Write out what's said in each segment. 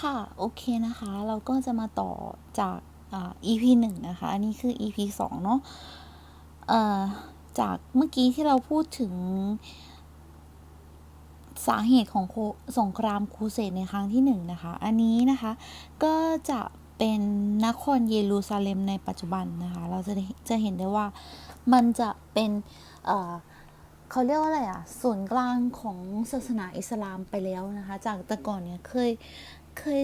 ค่ะ โอเคนะคะ เราก็จะมาต่อจากอ่า EP หนึ่งนะคะ อันนี้คือ EP สองเนาะเอ่อจากเมื่อกี้ที่เราพูดถึงสาเหตุของสงครามครูเสดในครั้งที่หนึ่งนะคะ อันนี้นะคะก็จะเป็นนครเยรูซาเล็มในปัจจุบันนะคะ เราจะจะเห็นได้ว่ามันจะเป็นเเขาเรียกว่าอะไรอะศูนย์กลางของศาสนาอิสลามไปแล้วนะคะ จากแต่ก่อนเนี่ยเคย เคย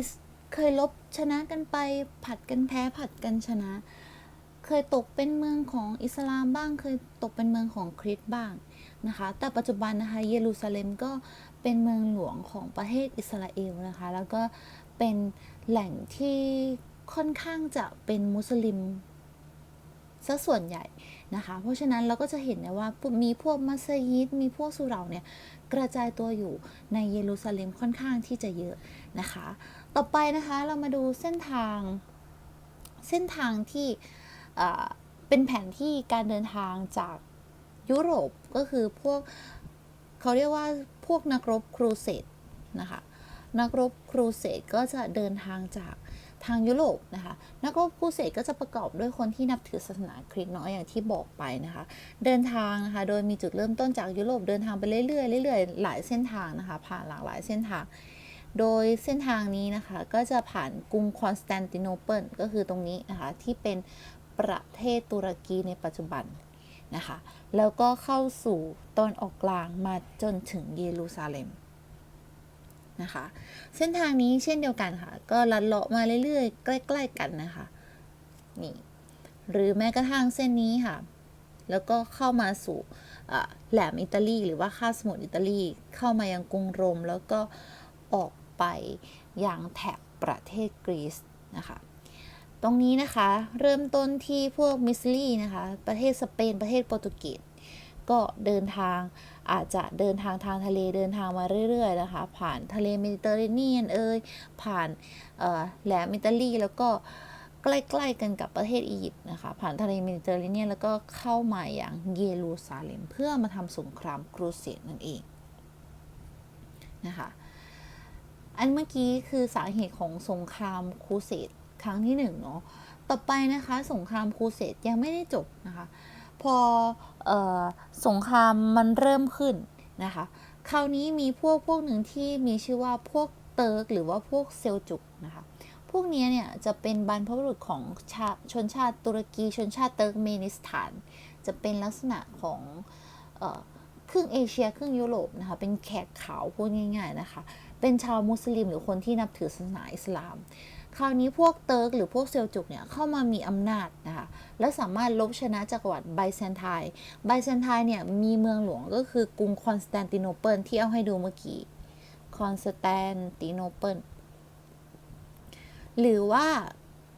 เคยลบชนะกันไป ผัดกันแพ้ผัดกันชนะ เคยตกเป็นเมืองของอิสลามบ้าง เคยตกเป็นเมืองของคริสต์บ้างนะคะ แต่ปัจจุบันนะคะเยรูซาเล็มก็เป็นเมืองหลวงของประเทศอิสราเอลนะคะ แล้วก็เป็นแหล่งที่ค่อนข้างจะเป็นมุสลิมซะส่วนใหญ่ นะคะ เพราะฉะนั้นเราก็จะเห็นนะว่ามีพวกมัสยิด มีพวกสุเหร่าเนี่ยกระจายตัวอยู่ในเยรูซาเล็มค่อนข้างที่จะเยอะนะคะ ต่อไปนะคะเรามาดูเส้นทางเส้นทางที่เป็นแผนที่การเดินทางจากยุโรปก็คือพวกเขาเรียกว่าพวกนักรบครูเสดนะคะนักรบครูเสดก็จะเดินทางจาก ทางยุโรปนะคะนักรบครูเสดก็จะประกอบด้วยคนที่นับถือศาสนาคริสต์เนาะอย่างที่บอกไปนะคะ เดินทางนะคะโดยมีจุดเริ่มต้นจากยุโรปเดินทางไปเรื่อยๆเรื่อยๆหลายเส้นทางนะคะ ผ่านหลากหลายเส้นทาง โดยเส้นทางนี้นะคะก็จะผ่านกรุงคอนสแตนติโนเปิลก็คือตรงนี้นะคะที่เป็นประเทศตุรกีในปัจจุบันนะคะแล้วก็เข้าสู่ตอนออกกลางมาจนถึงเยรูซาเล็ม นะคะ เส้นทางนี้เช่นเดียวกันค่ะ ก็ลัดเลาะมาเรื่อยๆ ใกล้ ๆ กันนะคะนี่หรือแม้กระทั่งเส้นนี้ค่ะ แล้วก็เข้ามาสู่แหลมอิตาลี หรือว่าคาสมุทรอิตาลีเข้ามายังกรุงโรม แล้วก็ออกไปยังแถบประเทศกรีซนะคะตรงนี้นะคะเริ่มต้นที่พวกมิสซิลีนะคะ ประเทศสเปนประเทศโปรตุเกส ก็เดินทางอาจจะเดินทางทางทะเลเดินทางมาเรื่อยๆนะคะ ผ่านทะเลเมดิเตอร์เรเนียนเอ่ยผ่านแหลมอิตาลีแล้วก็ใกล้ๆกันกับประเทศอียิปต์นะคะ ผ่านทะเลเมดิเตอร์เรเนียนแล้วก็เข้ามาอย่างเยรูซาเล็มเพื่อมาทำสงครามครูเสดนั่นเองนะคะอันเมื่อกี้คือสาเหตุของสงครามครูเสดครั้งที่หนึ่งเนาะต่อไปนะคะ สงครามครูเสดยังไม่ได้จบนะคะ พอออ สงครามมันเริ่มขึ้นนะคะ คราวนี้มีพวกพวกหนึ่งที่มีชื่อว่าพวกเติร์กหรือว่าพวกเซลจุกนะคะ พวกนี้เนี่ยจะเป็นบรรพบุรุษของชาชนชาติตุรกีชนชาติเติร์กเมนิสถาน จะเป็นลักษณะของออครึ่งเอเชียครึ่งยุโรปนะคะ เป็นแขกขาวพูดง่าย ๆนะคะ เป็นชาวมุสลิมหรือคนที่นับถือศาสนาอิสลาม คราวนี้พวกเติร์กหรือพวกเซลจุกเนี่ยเข้ามามีอำนาจนะคะและสามารถลบชนะจักรวรรดิไบแซนไทน์ไบแซนไทน์เนี่ยมีเมืองหลวงก็คือกรุงคอนสแตนติโนเปิลที่เอาให้ดูเมื่อกี้คอนสแตนติโนเปิลหรือว่า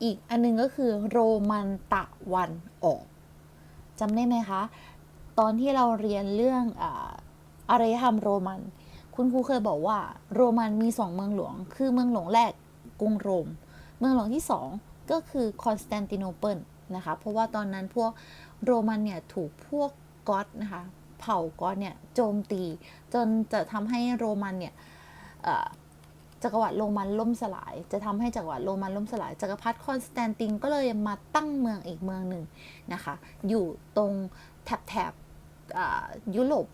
อีกอันนึงก็คือโรมันตะวันออกจำได้ไหมคะ ตอนที่เราเรียนเรื่องอารยธรรมโรมัน คุณครูเคยบอกว่าโรมันมีสองเมืองหลวง คือเมืองหลวงแรกกรุงโรม เมืองหลวงที่สองก็คือคอนสแตนติโนเปิลนะคะ เพราะว่าตอนนั้นพวกโรมันเนี่ยถูกพวกก๊อตนะคะ เผ่าก๊อตเนี่ยโจมตี จนจะทำให้โรมันเนี่ยจักรวรรดิโรมันล่มสลาย จะทำให้จักรวรรดิโรมันล่มสลาย จักรพรรดิคอนสแตนตินก็เลยมาตั้งเมืองอีกเมืองหนึ่งนะคะ อยู่ตรงแถบแถบยุโรป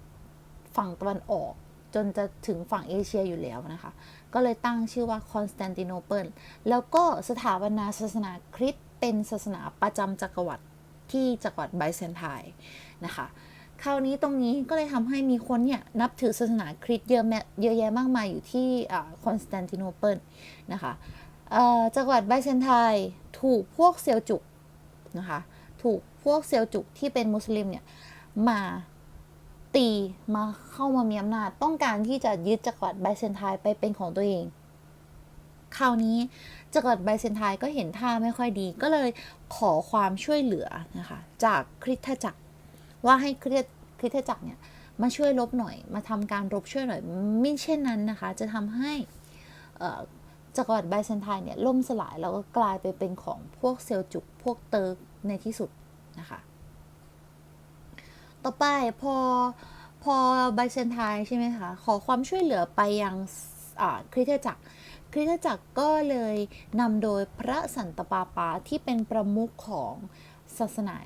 ฝั่งตะวันออก จนจะถึงฝั่งเอเชียอยู่แล้วนะคะ ก็เลยตั้งชื่อว่าคอนสแตนติโนเปิลแล้วก็สถาปนาศาสนาคริสต์เป็นศาสนาประจำจักรวรรดิที่จักรวรรดิไบแซนไทน์นะคะคราวนี้ตรงนี้ก็เลยทำให้มีคนเนี่ยนับถือศาสนาคริสต์เยอะแเยอะแยะมากมายอยู่ที่คอนสแตนติโนเปิลนะคะจักรวรรดิไบแซนไทน์ถูกพวกเซลจุกนะคะ ถูกพวกเซลจุกที่เป็นมุสลิมเนี่ยมา ตีมาเข้ามามีอำนาจต้องการที่จะยึดจักรวรรดิไบแซนไทไปเป็นของตัวเอง คราวนี้จักรวรรดิไบแซนไทก็เห็นท่าไม่ค่อยดี ก็เลยขอความช่วยเหลือนะคะจากคริสตจักร ว่าให้คริสคริสตจักรเนี่ยมาช่วยลบหน่อย มาทำการรบช่วยหน่อยไม่เช่นนั้นนะคะ จะทำให้จักรวรรดิไบแซนไทเนี่ยล่มสลายแล้วก็กลายไปเป็นของพวกเซลจุกพวกเติร์กในที่สุดนะคะ ต่อไปพอพอไบเซนไทน์ใช่ไหมคะ ขอความช่วยเหลือไปยังคริสตจักร คริสตจักรก็เลยนำโดยพระสันตปาปาที่เป็นประมุขของศาสนา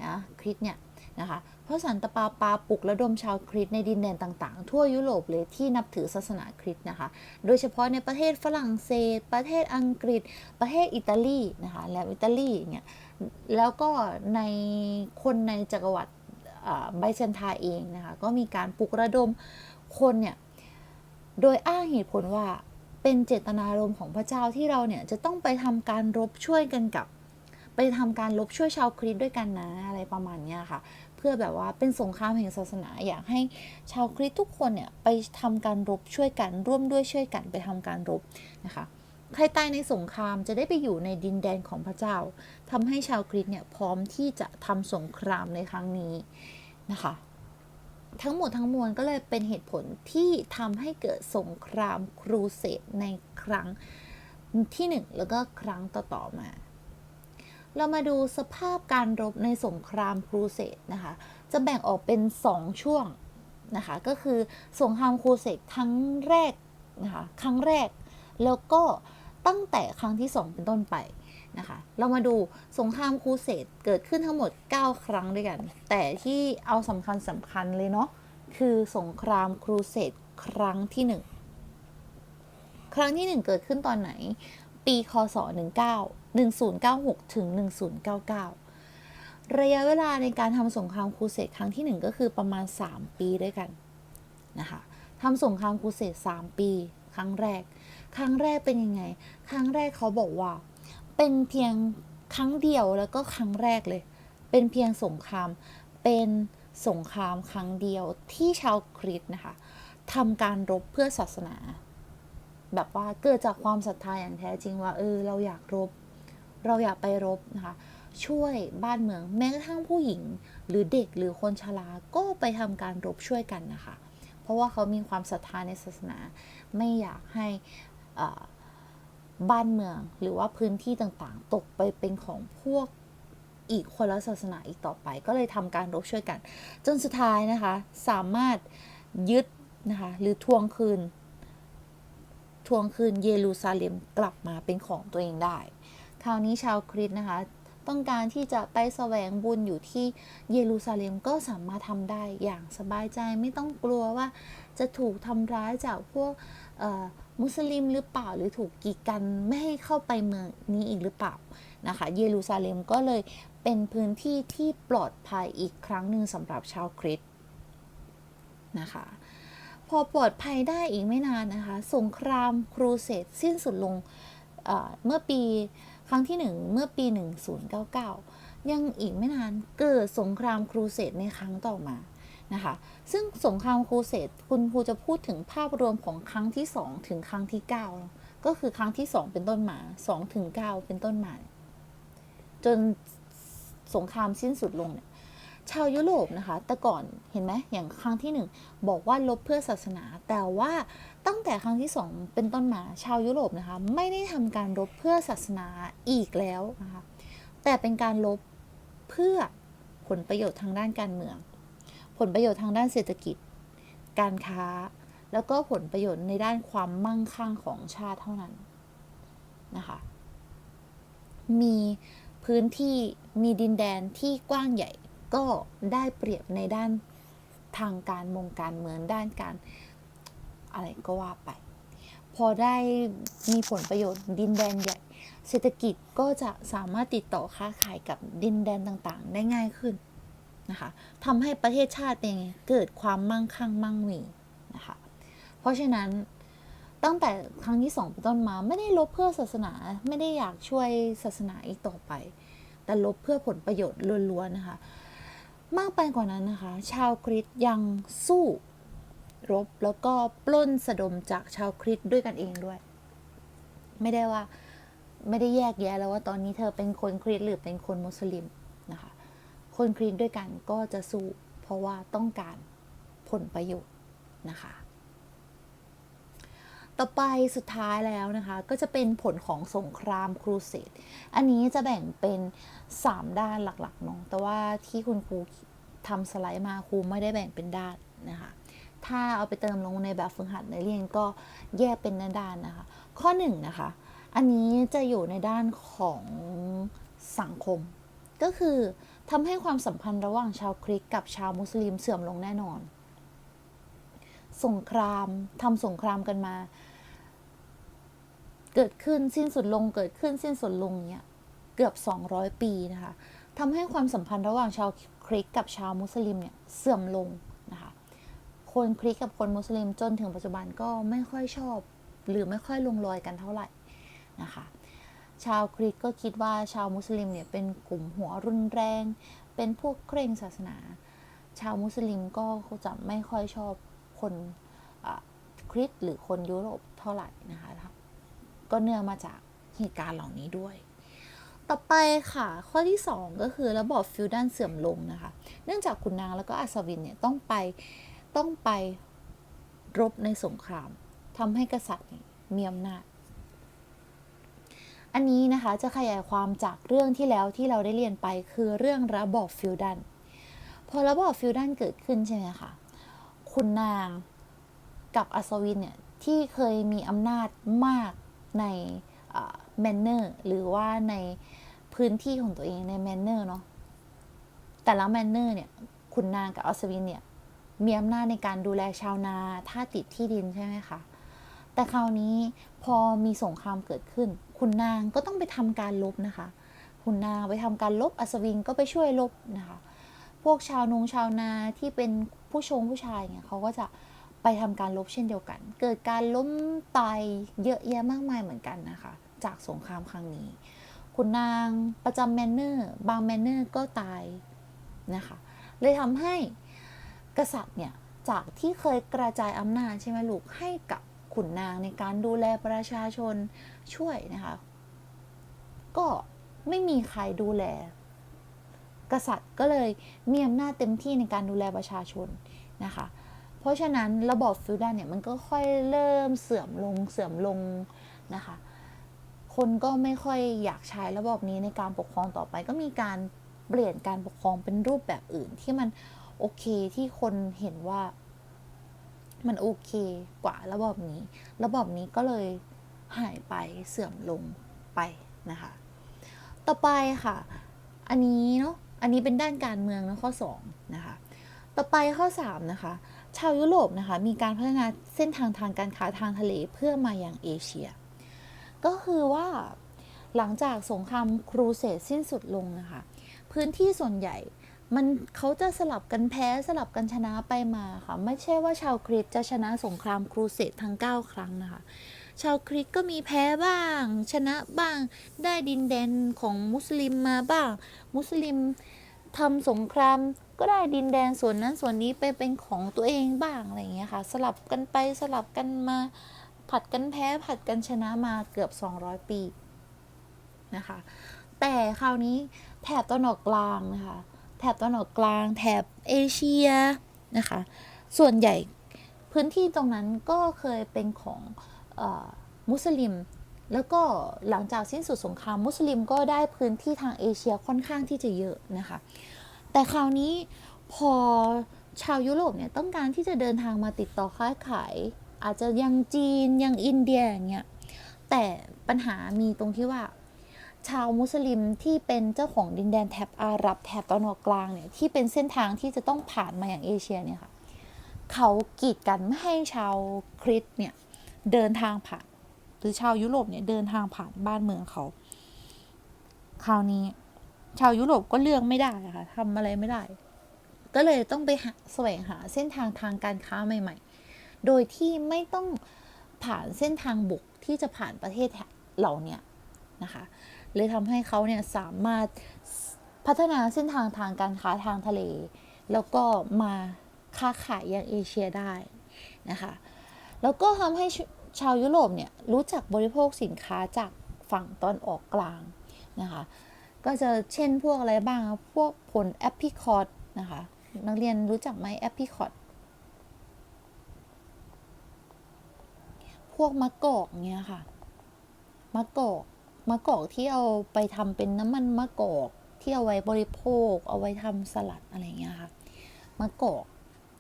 คริสต์เนี่ยนะคะพระสันตปาปาปลุกระดมชาวคริสต์ในดินแดนต่างๆ ทั่วยุโรปเลยที่นับถือศาสนาคริสต์นะคะ โดยเฉพาะในประเทศฝรั่งเศส ประเทศอังกฤษ ประเทศอิตาลีนะคะ และอิตาลีเนี่ย แล้วก็ในคนในจักรวรรดิ ไบเซนทน์เองนะคะก็มีการปลุกระดมคนเนี่ยโดยอ้างเหตุผลว่าเป็นเจตนารมณ์ของพระเจ้าที่เราเนี่ยจะต้องไปทำการรบช่วยกันกับ ไปทำการรบช่วยชาวคริสต์ด้วยกันนะอะไรประมาณเนี้ยค่ะ เพื่อแบบว่าเป็นสงครามแห่งศาสนาอยากให้ชาวคริสต์ทุกคนเนี่ยไปทำการรบช่วยกันร่วมด้วยช่วยกันไปทำการรบนะคะใครตายในสงครามจะได้ไปอยู่ในดินแดนของพระเจ้าทำให้ชาวคริสต์เนี่ยพร้อมที่จะทำสงครามในครั้งนี้ นะคะ ทั้งหมดทั้งมวลก็เลยเป็นเหตุผลที่ทำให้เกิดสงครามครูเสดในครั้งที่หนึ่งแล้วก็ครั้งต่อๆมา เรามาดูสภาพการรบในสงครามครูเสดนะคะ จะแบ่งออกเป็น2ช่วงนะคะ ก็คือสงครามครูเสดครั้งแรกนะคะ ครั้งแรก แล้วก็ตั้งแต่ครั้งที่2เป็นต้นไป นะคะ เรามาดูสงครามครูเสดเกิดขึ้นทั้งหมด 9 ครั้งด้วยกัน แต่ที่เอาสำคัญสำคัญเลยเนาะคือสงครามครูเสดครั้งที่ 1 ครั้งที่ 1 เกิดขึ้นตอนไหน ปีคศ 19 1096 ถึง 1099 ระยะเวลาในการทำสงครามครูเสดครั้งที่ 1 ก็คือประมาณ 3 ปีด้วยกันนะคะทำสงครามครูเสด3ปี ครั้งแรก ครั้งแรกเป็นยังไง ครั้งแรกเขาบอกว่า เป็นเพียงครั้งเดียวแล้วก็ครั้งแรกเลย เป็นเพียงสงคราม เป็นสงครามครั้งเดียวที่ชาวคริสต์นะคะทำการรบเพื่อศาสนา แบบว่าเกิดจากความศรัทธาอย่างแท้จริงว่าเออเราอยากรบ เราอยากไปรบนะคะ ช่วยบ้านเมืองแม้กระทั่งผู้หญิง หรือเด็กหรือคนชราก็ไปทำการรบช่วยกันนะคะ เพราะว่าเขามีความศรัทธาในศาสนา ไม่อยากให้ บ้านเมืองหรือว่าพื้นที่ต่างๆ ตกไปเป็นของพวกอีกคนละศาสนาอีกต่อไป ก็เลยทำการรบช่วยกัน จนสุดท้ายนะคะ สามารถยึดนะคะหรือทวงคืน ทวงคืนเยรูซาเล็มกลับมาเป็นของตัวเองได้ คราวนี้ชาวคริสต์นะคะ ต้องการที่จะไปแสวงบุญอยู่ที่เยรูซาเล็มก็สามารถทำได้อย่างสบายใจไม่ต้องกลัวว่าจะถูกทำร้ายจากพวก มุสลิมหรือเปล่าหรือถูกกีดกันไม่ให้เข้าไปเมืองนี้อีกหรือเปล่านะคะเยรูซาเล็มก็เลยเป็นพื้นที่ที่ปลอดภัยอีกครั้งหนึ่งสำหรับชาวคริสต์นะคะพอปลอดภัยได้อีกไม่นานนะคะสงครามครูเสดสิ้นสุดลงเเมื่อปีครั้งที่หนึ่งเมื่อปี 1099 ยังอีกไม่นานเกิดสงครามครูเสดในครั้งต่อมา นะคะ ซึ่งสงครามครูเสดคุณครูจะพูดถึงภาพรวมของครั้งที่ 2 ถึงครั้งที่ 9 ก็คือครั้งที่ 2 เป็นต้นมา2ถึง9เป็นต้นมา จนสงครามสิ้นสุดลงเนี่ยชาวยุโรปนะคะ แต่ก่อนเห็นไหมอย่างครั้งที่ 1 บอกว่าลบเพื่อศาสนา แต่ว่าตั้งแต่ครั้งที่ 2 เป็นต้นมา ชาวยุโรปนะคะ ไม่ได้ทำการลบเพื่อศาสนาอีกแล้วนะคะ แต่เป็นการลบเพื่อผลประโยชน์ทางด้านการเมือง ผลประโยชน์ทางด้านเศรษฐกิจ การค้า แล้วก็ผลประโยชน์ในด้านความมั่งคั่งของชาติเท่านั้นนะคะ มีพื้นที่มีดินแดนที่กว้างใหญ่ก็ได้เปรียบในด้านทางการมงการเมืองด้านการอะไรก็ว่าไป พอได้มีผลประโยชน์ดินแดนใหญ่ เศรษฐกิจก็จะสามารถติดต่อค้าขายกับดินแดนต่างๆ ได้ง่ายขึ้น นะคะทำให้ประเทศชาติเป็นเกิดความมั่งคั่งมั่งมีนะคะเพราะฉะนั้นตั้งแต่ครั้งที่สองเป็นต้นมาไม่ได้ลบเพื่อศาสนาไม่ได้อยากช่วยศาสนาอีกต่อไป แต่ลบเพื่อผลประโยชน์ล้วนๆนะคะ มากไปกว่านั้นนะคะ ชาวคริสยังสู้รบแล้วก็ปล้นสะดมจากชาวคริสด้วยกันเองด้วย ไม่ได้ว่าไม่ได้แยกแยะแล้วว่าตอนนี้เธอเป็นคนคริสหรือเป็นคนมุสลิม คนคริสด้วยกันก็จะสู้เพราะว่าต้องการผลประโยชน์นะคะ ต่อไปสุดท้ายแล้วนะคะ ก็จะเป็นผลของสงครามครูเสดอันนี้จะแบ่งเป็น 3 ด้านหลักๆเนาะแต่ว่าที่คุณครูทำสไลด์มาครูไม่ได้แบ่งเป็นด้านนะคะถ้าเอาไปเติมลงในแบบฝึกหัดในเรียนก็แยกเป็นด้านนะคะ ข้อหนึ่งนะคะ อันนี้จะอยู่ในด้านของสังคม ก็คือ ทำให้ความสัมพันธ์ระหว่างชาวคริกกับชาวมุสลิมเสื่อมลงแน่นอน สงครามทำสงครามกันมา เกิดขึ้นสิ้นสุดลง เกิดขึ้นสิ้นสุดลงเนี่ยเกือบ 200 ปีนะคะทำให้ความสัมพันธ์ระหว่างชาวคริกกับชาวมุสลิมเนี่ยเสื่อมลงนะคะคนคริกกับคนมุสลิมจนถึงปัจจุบันก็ไม่ค่อยชอบ หรือไม่ค่อยลงรอยกันเท่าไหร่นะคะ ชาวคริกก็คิดว่าชาวมุสลิมเนี่ยเป็นกลุ่มหัวรุนแรง เป็นพวกเคร่งศาสนา ชาวมุสลิมก็จะไม่ค่อยชอบคนคริสต์หรือคนยุโรปเท่าไหร่นะคะก็เนื่องมาจากเหตุการณ์เหล่านี้ด้วย ต่อไปค่ะ ข้อที่ 2 ก็คือระบอบฟิวดัลเสื่อมลงนะคะ เนื่องจากขุนนางแล้วก็อัศวินเนี่ยต้องไปต้องไปรบในสงครามทำให้กษัตริย์มีอำนาจ อันนี้นะคะจะขยายความจากเรื่องที่แล้วที่เราได้เรียนไปคือเรื่องระบอบฟิวดัลพอระบอบฟิวดัลเกิดขึ้นใช่ไหมคะ คุณนางกับอัศวินเนี่ยที่เคยมีอำนาจมากในแมนเนอร์หรือว่าในพื้นที่ของตัวเองในแมนเนอร์เนาะ แต่ละแมนเนอร์เนี่ยคุณนางกับอัศวินเนี่ยมีอำนาจในการดูแลชาวนาถ้าติดที่ดินใช่ไหมคะ แต่คราวนี้พอมีสงครามเกิดขึ้น คุณนางก็ต้องไปทำการลบนะคะ คุณนางไปทำการลบอัศวินก็ไปช่วยลบนะคะ พวกชาวนงชาวนาที่เป็นผู้ชงผู้ชายเนี่ยเขาก็จะไปทำการลบเช่นเดียวกัน เกิดการล้มตายเยอะแยะมากมายเหมือนกันนะคะ จากสงครามครั้งนี้ คุณนางประจำแมนเนอร์ บางแมนเนอร์ก็ตายนะคะ เลยทำให้กษัตริย์เนี่ยจากที่เคยกระจายอำนาจใช่ไหมลูกให้กับขุนนางในการดูแลประชาชน ช่วยนะคะ ก็ไม่มีใครดูแล กษัตริย์ก็เลยมีอำนาจเต็มที่ในการดูแลประชาชนนะคะ เพราะฉะนั้นระบอบฟิวดัลเนี่ยมันก็ค่อยเริ่มเสื่อมลงเสื่อมลงนะคะ คนก็ไม่ค่อยอยากใช้ระบอบนี้ในการปกครองต่อไป ก็มีการเปลี่ยนการปกครองเป็นรูปแบบอื่นที่มันโอเคที่คนเห็นว่ามันโอเคกว่าระบอบนี้ ระบอบนี้ก็เลย หายไปเสื่อมลงไปนะคะ ต่อไปค่ะ อันนี้เนาะ อันนี้เป็นด้านการเมืองนะข้อ2นะคะ ต่อไปข้อ3นะคะ ชาวยุโรปนะคะมีการพัฒนาเส้นทางทางการค้าทางทะเลเพื่อมาอย่างเอเชีย ก็คือว่าหลังจากสงครามครูเสดสิ้นสุดลงนะคะ พื้นที่ส่วนใหญ่มันเขาจะสลับกันแพ้สลับกันชนะไปมาค่ะ ไม่ใช่ว่าชาวคริสจะชนะสงครามครูเสดทั้ง 9 ครั้งนะคะ ชาวคริสก็มีแพ้บ้าง ชนะบ้าง ได้ดินแดนของมุสลิมมาบ้าง มุสลิมทำสงครามก็ได้ดินแดนส่วนนั้นส่วนนี้ไปเป็นของตัวเองบ้างอะไรอย่างเงี้ยค่ะ สลับกันไปสลับกันมา ผัดกันแพ้ผัดกันชนะมาเกือบ 200 ปีนะคะ แต่คราวนี้แถบตะวันออกกลางนะคะ แถบตะวันออกกลาง แถบเอเชียนะคะ ส่วนใหญ่พื้นที่ตรงนั้นก็เคยเป็นของ มุสลิม แล้วก็หลังจากสิ้นสุดสงครามมุสลิมก็ได้พื้นที่ทางเอเชียค่อนข้างที่จะเยอะนะคะ แต่คราวนี้พอชาวยุโรปเนี่ยต้องการที่จะเดินทางมาติดต่อค้าขาย อาจจะยังจีนยังอินเดียอย่างเงี้ยแต่ปัญหามีตรงที่ว่า ชาวมุสลิมที่เป็นเจ้าของดินแดนแถบอาหรับแถบตะวันออกกลางเนี่ยที่เป็นเส้นทางที่จะต้องผ่านมาอย่างเอเชียเนี่ยค่ะเขากีดกันไม่ให้ชาวคริสต์เนี่ย เดินทางผ่านหรือชาวยุโรปเนี่ยเดินทางผ่านบ้านเมืองเขา คราวนี้ ชาวยุโรปก็เลือกไม่ได้ค่ะทำอะไรไม่ได้ ก็เลยต้องไปหาแสวงหาเส้นทางทางการค้าใหม่ ๆ โดยที่ไม่ต้องผ่านเส้นทางบกที่จะผ่านประเทศเหล่านี้นะคะ เลยทำให้เขาเนี่ยสามารถพัฒนาเส้นทางทางการค้าทางทะเล แล้วก็มาค้าขายย่างเอเชียได้นะคะ แล้วก็ทำให้ ชาวยุโรปเนี่ยรู้จักบริโภคสินค้าจากฝั่งตอนออกกลางนะคะก็จะเช่นพวกอะไรบ้างพวกผลแอปพิคอตนะคะนักเรียนรู้จักไหมแอปพิคอตพวกมะกอกเนี่ยค่ะมะกอกมะกอกที่เอาไปทำเป็นน้ำมันมะกอกที่เอาไว้บริโภค เอาไว้ทำสลัดอะไรเงี้ยค่ะมะกอก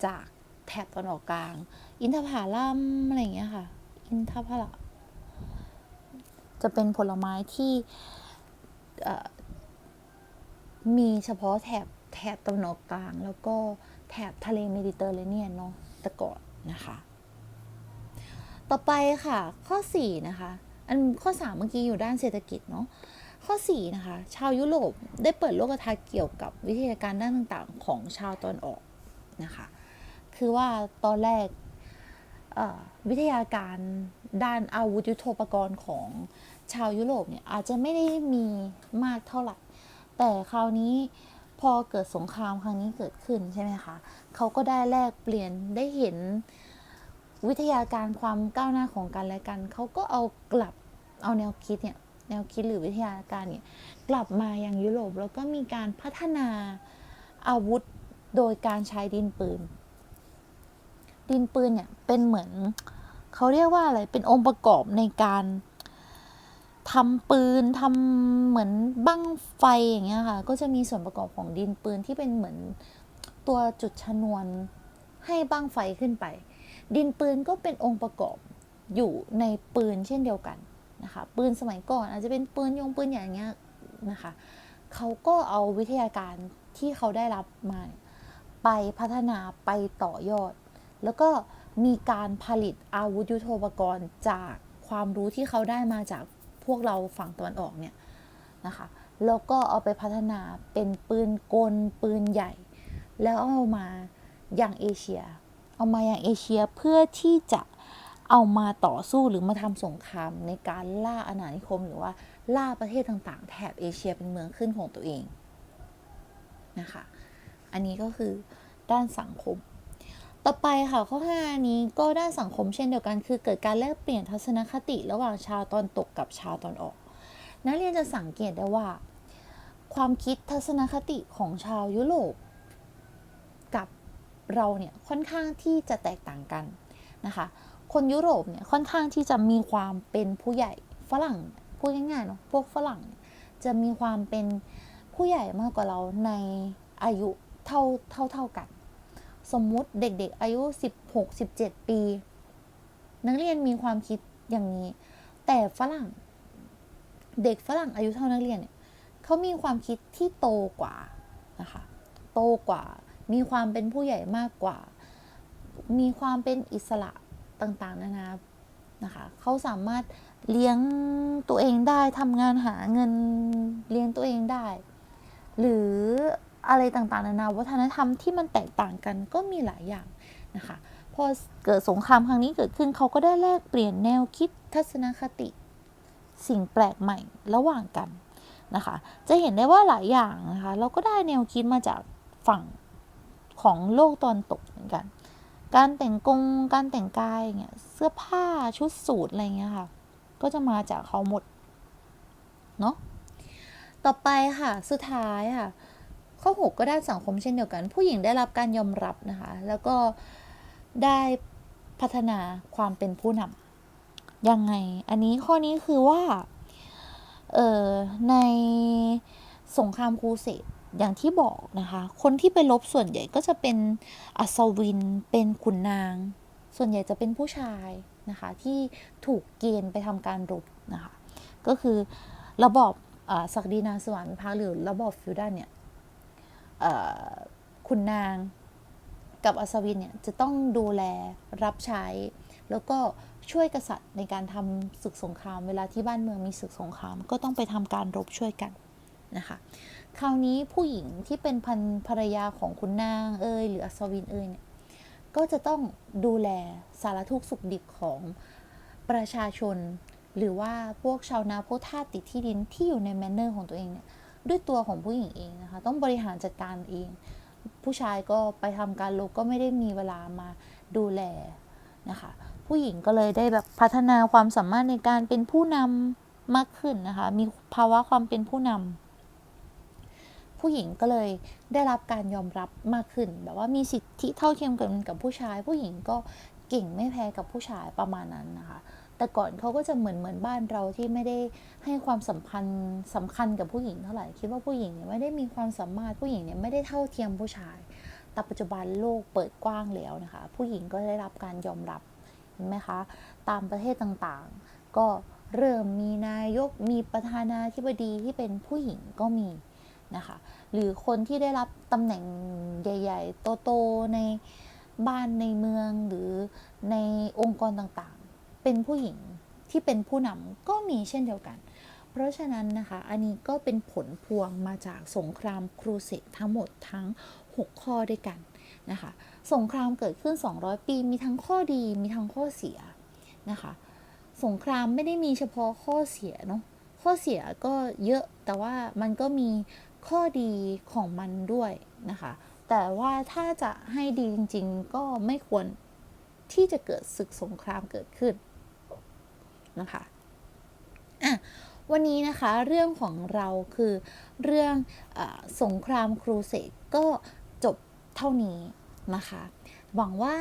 จากแถบตะวันออกกลาง อินทผลัมอะไรเงี้ยค่ะ อินทผลัมจะเป็นผลไม้ที่มีเฉพาะแถบแถบตะวันออกกลาง แล้วก็แถบทะเลเมดิเตอร์เรเนียนเนาะแต่ก่อนนะคะ ต่อไปค่ะ ข้อ 4 นะคะ อันข้อ 3 เมื่อกี้อยู่ด้านเศรษฐกิจเนาะข้อ 4 นะคะ ชาวยุโรปได้เปิดโลกทัศน์เกี่ยวกับวิทยาการด้านต่างๆ ของชาวตอนออกนะคะ คือว่าตอนแรก วิทยาการด้านอาวุธยุโทโธปกรณ์ของชาวยุโรปเนี่ยอาจจะไม่ได้มีมากเท่าไหร่ แต่คราวนี้พอเกิดสงครามครั้งนี้เกิดขึ้นใช่ไหมคะเขาก็ได้แลกเปลี่ยนได้เห็นวิทยาการความก้าวหน้าของกันและกัน เขาก็เอากลับเอาแนวคิดเนี่ยแนวคิดหรือวิทยาการเนี่ยกลับมาอยังยุโรปแล้วก็มีการพัฒนาอาวุธโดยการใช้ดินปืน ดินปืนเนี่ยเป็นเหมือนเขาเรียกว่าอะไรเป็นองค์ประกอบในการทำปืนทำเหมือนบั้งไฟอย่างเงี้ยค่ะก็จะมีส่วนประกอบของดินปืนที่เป็นเหมือนตัวจุดชนวนให้บั้งไฟขึ้นไป ดินปืนก็เป็นองค์ประกอบอยู่ในปืนเช่นเดียวกันนะคะปืนสมัยก่อนอาจจะเป็นปืนยงปืนอย่างเงี้ยนะคะเขาก็เอาวิทยาการที่เขาได้รับมา ไปพัฒนาไปต่อยอด แล้วก็มีการผลิตอาวุธยุโทโธปกรณ์จากความรู้ที่เขาได้มาจากพวกเราฝั่งตะวันออกเนี่ยนะคะแล้วก็เอาไปพัฒนาเป็นปืนกลปืนใหญ่ แล้วเอามาอย่างเอเชีย เอามาอย่างเอเชียเพื่อที่จะเอามาต่อสู้หรือมาทำสงครามในการล่าอาณานิคม หรือว่าล่าประเทศต่างๆ แถบเอเชียเป็นเมืองขึ้นของตัวเองนะคะ อันนี้ก็คือด้านสังคม ต่อไปค่ะข้อ 5 นี้ก็ด้านสังคมเช่นเดียวกันคือเกิดการแลกเปลี่ยนทัศนคติระหว่างชาวตอนตกกับชาวตอนออก นักเรียนจะสังเกตได้ว่า ความคิดทัศนคติของชาวยุโรปกับเราเนี่ยค่อนข้างที่จะแตกต่างกันนะคะคนยุโรปเนี่ยค่อนข้างที่จะมีความเป็นผู้ใหญ่ฝรั่งพูดง่ายๆเนาะพวกฝรั่งจะมีความเป็นผู้ใหญ่มากกว่าเราในอายุเท่าเท่าเท่ากัน สมมุติเด็กๆ อายุ 16 17 ปี นักเรียนมีความคิดอย่างนี้ แต่ฝรั่ง เด็กฝรั่งอายุเท่านักเรียนเนี่ยเขามีความคิดที่โตกว่านะคะโตกว่า มีความเป็นผู้ใหญ่มากกว่า มีความเป็นอิสระต่างๆนานานะคะเขาสามารถเลี้ยงตัวเองได้ทำงานหาเงินเลี้ยงตัวเองได้ หรือ อะไรต่างๆนานาวัฒนธรรมที่มันแตกต่างกันก็มีหลายอย่างนะคะพอเกิดสงครามครั้งนี้เกิดขึ้นเขาก็ได้แลกเปลี่ยนแนวคิดทัศนคติ สิ่งแปลกใหม่ระหว่างกันนะคะ จะเห็นได้ว่าหลายอย่างนะคะเราก็ได้แนวคิดมาจากฝั่งของโลกตอนตกเหมือนกัน การแต่งกงการแต่งกายเงี้ยเสื้อผ้าชุดสูทอะไรเงี้ยค่ะก็จะมาจากเขาหมดเนาะต่อไปค่ะสุดท้ายค่ะ ข้อ 6 ก็ด้านสังคมเช่นเดียวกัน ผู้หญิงได้รับการยอมรับนะคะ แล้วก็ได้พัฒนาความเป็นผู้นำยังไง อันนี้ข้อนี้คือว่า เอ่อ ในสงครามครูเสดอย่างที่บอกนะคะ คนที่ไปลบส่วนใหญ่ก็จะเป็นอัศวิน เป็นขุนนาง ส่วนใหญ่จะเป็นผู้ชายนะคะ ที่ถูกเกณฑ์ไปทำการรบนะคะ ก็คือระบอบศักดินาสวรรค์พักหรือระบอบฟิวดัลเนี่ย ขุนนางกับอัศวินเนี่ยจะต้องดูแลรับใช้ แล้วก็ช่วยกษัตริย์ในการทำศึกสงคราม เวลาที่บ้านเมืองมีศึกสงคราม ก็ต้องไปทำการรบช่วยกันนะคะคราวนี้ผู้หญิงที่เป็นพันภรรยาของคุณนางเอยหรืออัศวินเอยเนี่ยก็จะต้องดูแลสารทุกสุขดิบของประชาชน หรือว่าพวกชาวนาพวกทาสติดที่ดินที่อยู่ในแมนเนอร์ของตัวเองเนี่ย ด้วยตัวของผู้หญิงเองนะคะ ต้องบริหารจัดการเอง ผู้ชายก็ไปทำการลบก็ไม่ได้มีเวลามาดูแลนะคะ ผู้หญิงก็เลยได้แบบพัฒนาความสามารถในการเป็นผู้นำมากขึ้นนะคะ มีภาวะความเป็นผู้นำผู้หญิงก็เลยได้รับการยอมรับมากขึ้น แบบว่ามีสิทธิเท่าเทียมกันกับผู้ชาย ผู้หญิงก็เก่งไม่แพ้กับผู้ชายประมาณนั้นนะคะ แต่ก่อนเขาก็จะเหมือนเหมือนบ้านเราที่ไม่ได้ให้ความสัมพันธ์สำคัญกับผู้หญิงเท่าไหร่ คิดว่าผู้หญิงเนี่ยไม่ได้มีความสามารถผู้หญิงเนี่ยไม่ได้เท่าเทียมผู้ชาย แต่ปัจจุบันโลกเปิดกว้างแล้วนะคะ ผู้หญิงก็ได้รับการยอมรับเห็นไหมคะ ตามประเทศต่างๆ ก็เริ่มมีนายกมีประธานาธิบดีที่เป็นผู้หญิงก็มีนะคะหรือคนที่ได้รับตำแหน่งใหญ่ ๆ โตๆในบ้านในเมืองหรือในองค์กรต่าง เป็นผู้หญิงที่เป็นผู้นำก็มีเช่นเดียวกัน เพราะฉะนั้นนะคะ อันนี้ก็เป็นผลพวงมาจากสงครามครูเสดทั้งหมดทั้ง 6 ข้อด้วยกันนะคะ สงครามเกิดขึ้น 200 ปี มีทั้งข้อดี มีทั้งข้อเสียนะคะ สงครามไม่ได้มีเฉพาะข้อเสียเนาะ ข้อเสียก็เยอะ แต่ว่ามันก็มีข้อดีของมันด้วยนะคะ แต่ว่าถ้าจะให้ดีจริง ๆ ก็ไม่ควรที่จะเกิดศึกสงครามเกิดขึ้น นะคะอะวันนี้นะคะเรื่องของเราคือเรื่องอสงครามครูเสดก็จบเท่านี้นะคะ หวังว่า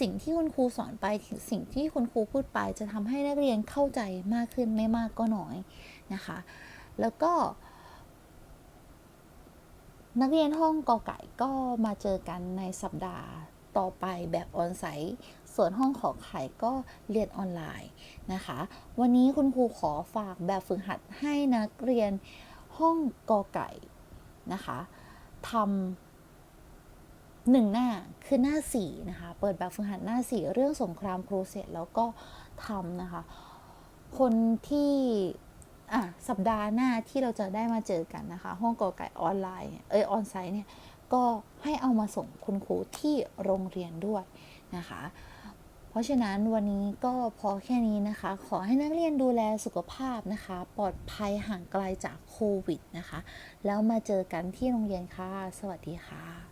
สิ่งที่คุณครูสอนไปสิ่งที่คุณครูพูดไป จะทำให้นักเรียนเข้าใจมากขึ้นไม่มากก็น้อยนะคะ แล้วก็ นักเรียนห้องกอไก่ก็มาเจอกันในสัปดาห์ต่อไปแบบออนไซต์ ส่วนห้องขอไข่ก็เรียนออนไลน์นะคะ วันนี้คุณครูขอฝากแบบฝึกหัดให้นักเรียนห้องกอไก่นะคะทำหนึ่งหน้าคือหน้าสี่นะคะเปิดแบบฝึกหัดหน้าสี่เรื่องสงครามครูเสร็จแล้วก็ทำนะคะ คนที่อะสัปดาห์หน้าที่เราจะได้มาเจอกันนะคะ ห้องกอไก่ออนไลน์เอยออนไซต์เนี่ยก็ให้เอามาส่งคุณครูที่โรงเรียนด้วยนะคะ ราะฉะนั้นวันนี้ก็พอแค่นี้นะคะ ขอให้นักเรียนดูแลสุขภาพนะคะ ปลอดภัยห่างไกลจากโควิดนะคะ แล้วมาเจอกันที่โรงเรียนค่ะ สวัสดีค่ะ